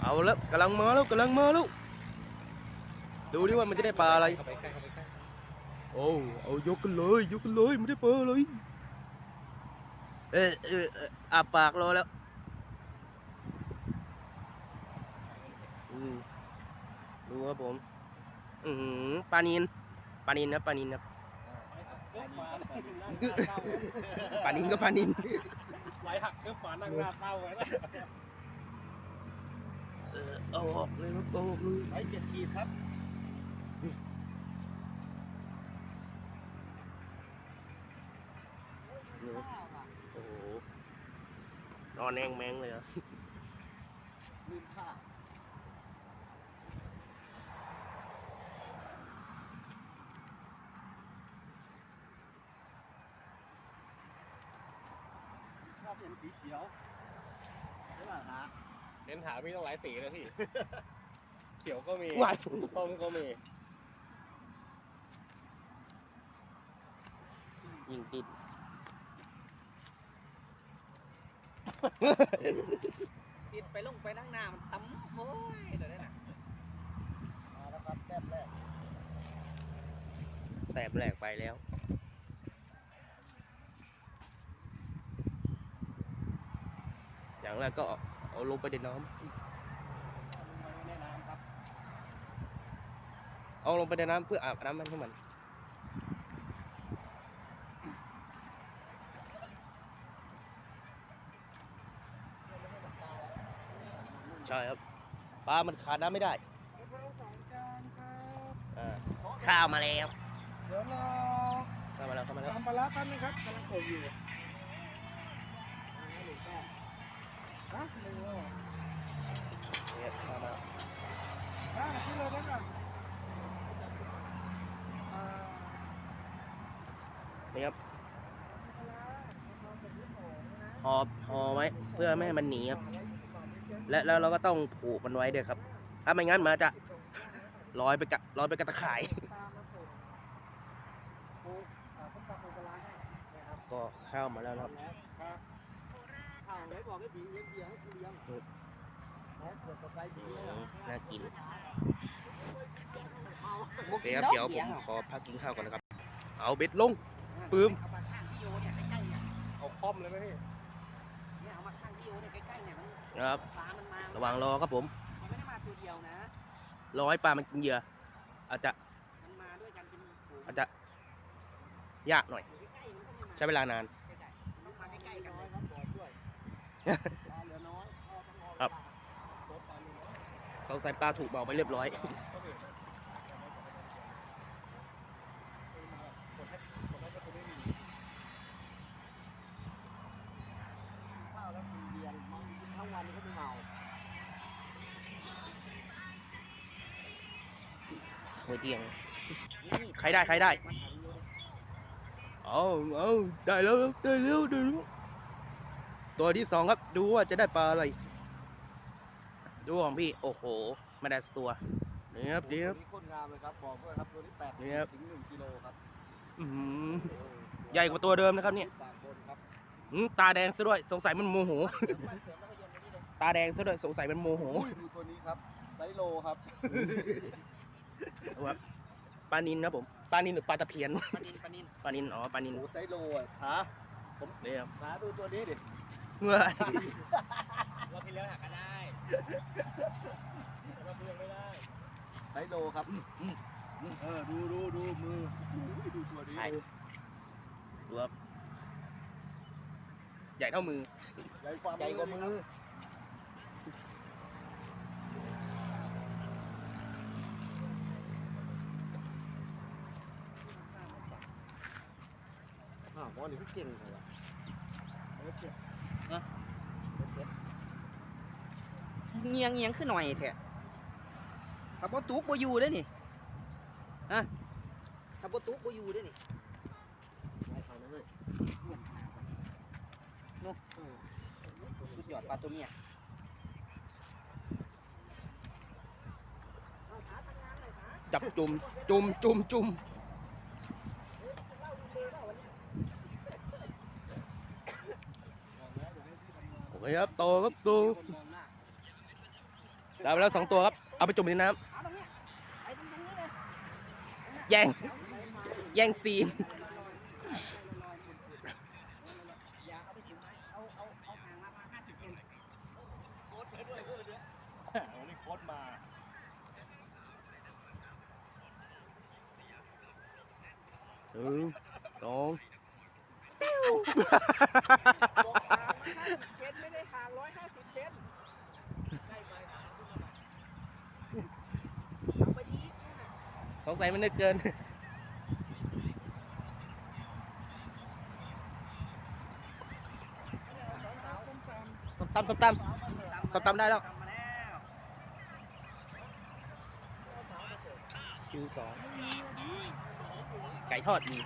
เอาแล้วกำลังมาแล้วกำลังมาแล้วดูดิว่ามันจะได้ปลาอะไร เข้าไปใกล้เข้าไปใกล้โอ้เอายกกันเลยยกกันเลยไม่ได้ปลาเลยเออเออเอออาปากรอแล้วอืมดูครับผม อือปลานินปลานินนะปลานินนะปลานินก็ปลานิน ไหลหักเนื้อฝานั่งหน้าเต้าไว้นะ เออเอาออกเลยครับเอาออกเลยไว้เจ็ดขีดครับโอ้โหนอนแองแมงเลยเหรอะลืมผ้าชอบเห็นสีเขียวใช่ป่ะฮะ เห็นหามีต้องหลายสีเลยพี่ เขียวก็มีว้ายต้มก็มี ยิงติดติดไปลงไปนั่งหน้ามันตั้มโอ้ยเลยนั่นน่ะมาแล้วครับแต้มแรกแตบแหลกไปแล้ว อย่างแรกก็ เอาลงไปในน้ลงไปในน้ำครับำเอาลงไปในน้ำเพื่ออาบน้ำมันให้มันใช่ครับปลามันขาดน้ำไม่ได้อ่าข้าวมาแล้วเดี๋ยวรอข้าวมาแล้วข้าวมาแล้วทำปลาร้าแป๊บนึงครับกำลังโขลกอยู่ นี่ครับห่อห่อไว้เพื่อไม่ให้มันหนีครับ และแล้วเราก็ต้องผูกมันไว้ด้วยครับ ถ้าไม่งั้นมันจะลอยไปกับลอยไปกับตะข่ายตามมาส่งโอ้อ่าส้มตำปูปลาร้าให้นะครับก็ข้าวมาแล้วครับครับข่าวไหนบอกให้บีเลี้ยงเบียร์ให้กูเลี้ยงครับนะเกิดต่อไปบีเลยอือะมน่ากินโอเคครับเดี๋ยวผมขอพักกินข้าวก่อนนะครับ เอาเบ็ดลง ปื้มเอามาข้างพี่โยเนี่ยใกล้ๆเนี่ยเอาคอมเลยไหมพี่เนี่ยเอามาข้างพี่โยเนี่ยใกล้ๆเนี่ยมันนะครับปลามันมาระหว่างรอครับผมมันไม่ได้มาตัวเดียวนะ รอให้ปลามันกินเหยื่ออาจจะมันมาด้วยกันเป็นฝูงอาจจะยากหน่อย อยู่ใกล้ๆมันก็ไม่มาใช้เวลานาน ใกล้ๆต้องมาใกล้ๆกันน้เลอยยครับบอกด้วยปลาเหลือน้อยพ่อต้องรอครับตัวปลาเหลือน้อยเขาใส่ปลาถูกเบาไปเรียบร้อยข้ มื้อเที่ยงใครได้ใครได้เอาเอาได้แล้วได้แล้วได้แล้วตัวที่สองครับดูว่าจะได้ปลาอะไร ดูของพี่โอ้โหไม่ได้สตัวนี่ครับนี่ครับนี้โคตรงามเลยครับบอกด้วยครับตัวนี้แปดนี่ครับถึงหนึ่งกิโลครับอื้อหือใหญ่กว่าตัวเดิมนะครับเนี่ยปากบนครับอืมตาแดงซะด้วยสงสัยมันโมโหตาแดงซะด้วยสงสัยมันโมโหดูตัวนี้ครับไซโลครับ เอาครับปลานินครับผมปลานินหรือปลาตะเพียนปลานินปลานินปลานินอ๋อปลานินโอ้ไซโลอะขานี่ครับขาดูตัวนี้ดิเมื่อเราพี่เลี้ยงหักก็ได้เราพี่เลี้ยงไม่ได้ไซโลครับเออดูดูดูมืออุ้ยดูตัวนี้ใช่ดูครับใหญ่เท่ามือใหญ่กว่าใหญ่กว่ามือ นนี้พี่เก่งเลยว่ะเออเจ็บฮะเออเจ็บเงียงเงียงขึ้นหน่อยแท้ขับรถตุ๊กบ่อยู่เด้อนี่ฮะขับรถตุ๊กบ่อยู่เด้อนี่ไล่เขาเลยเว้ยสุดยอดปลาตัวเมียจับจุ่มจุ่มจุ่มจุ่ม เคครับโตครับโตคนมองหน้าได้ไปแล้วสองตัวครับ เอาไปจุ่มในน้ำแย่งแย่งซีนอย่าเอาไปถึงเอาเอาเอาห่างมาประมาณ50เซนวันนี้โค้ดมาหนึ่งสอง บอกห่าง50เซนไม่ได้ห่าง150เซนเอาไปอีกนู่นน่ะ สงสัยมันนึกเกิน สตำสตำสตำได้แล้วทำมาแล้วคิวสองไก่ทอดมี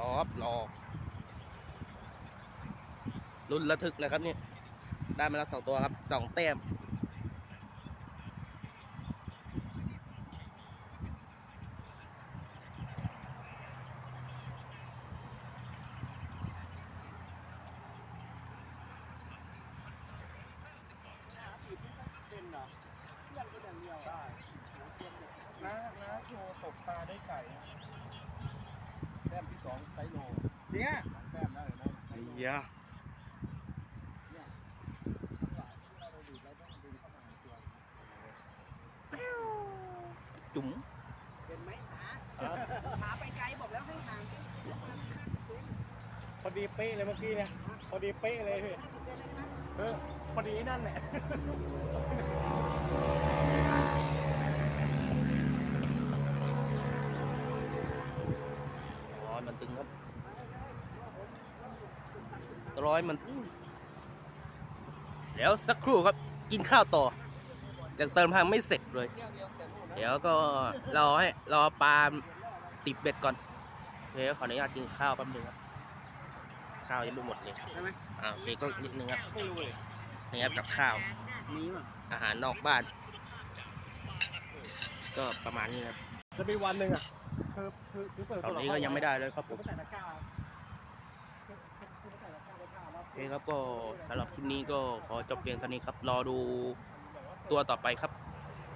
รอครับรอรุ่นระทึกนะครับนี่ได้มาแล้วสองตัวครับสองแต้มน้าน้าโชว์ตกปลาได้ไก่อะแต้มที่สองไซโล เนี่ยแต้มได้เลยนะไซโลยาเราดูดแล้วต้องดึงเข้ามาในตัวจุ๋มเห็นไหมขาขาไปไกลบอกแล้วให้ห่างพอดีเป๊ะเลยเมื่อกี้เนี่ยพอดีเป๊ะเลยพี่เออพอดีนั่นแหละ ร้อยมันตึงเดี๋ยวสักครู่ครับกินข้าวต่อยังเติมพลังไม่เสร็จเลย เดี๋ยวก็รอให้รอปลาติดเบ็ดก่อนโอเคขออนุญาตกินข้าวแป๊บนึงครับข้าวยังไม่หมดเลยใช่ไหมอ่าโอเคก็นิดนึงครับไม่รู้เลยนี่ครับกับข้าวมีป่ะอาหารนอกบ้าน ก็ประมาณนี้ครับจะมีวันหนึ่งอะคือคือคือเปิดตอนนี้ก็ยังไม่ได้เลยครับผม คครับก็สำหรับคลิปนี้ก็ขอจบเพียงเท่านี้ครับ รอดูตัวต่อไปครับ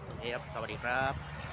โอเคครับ สวัสดีครับ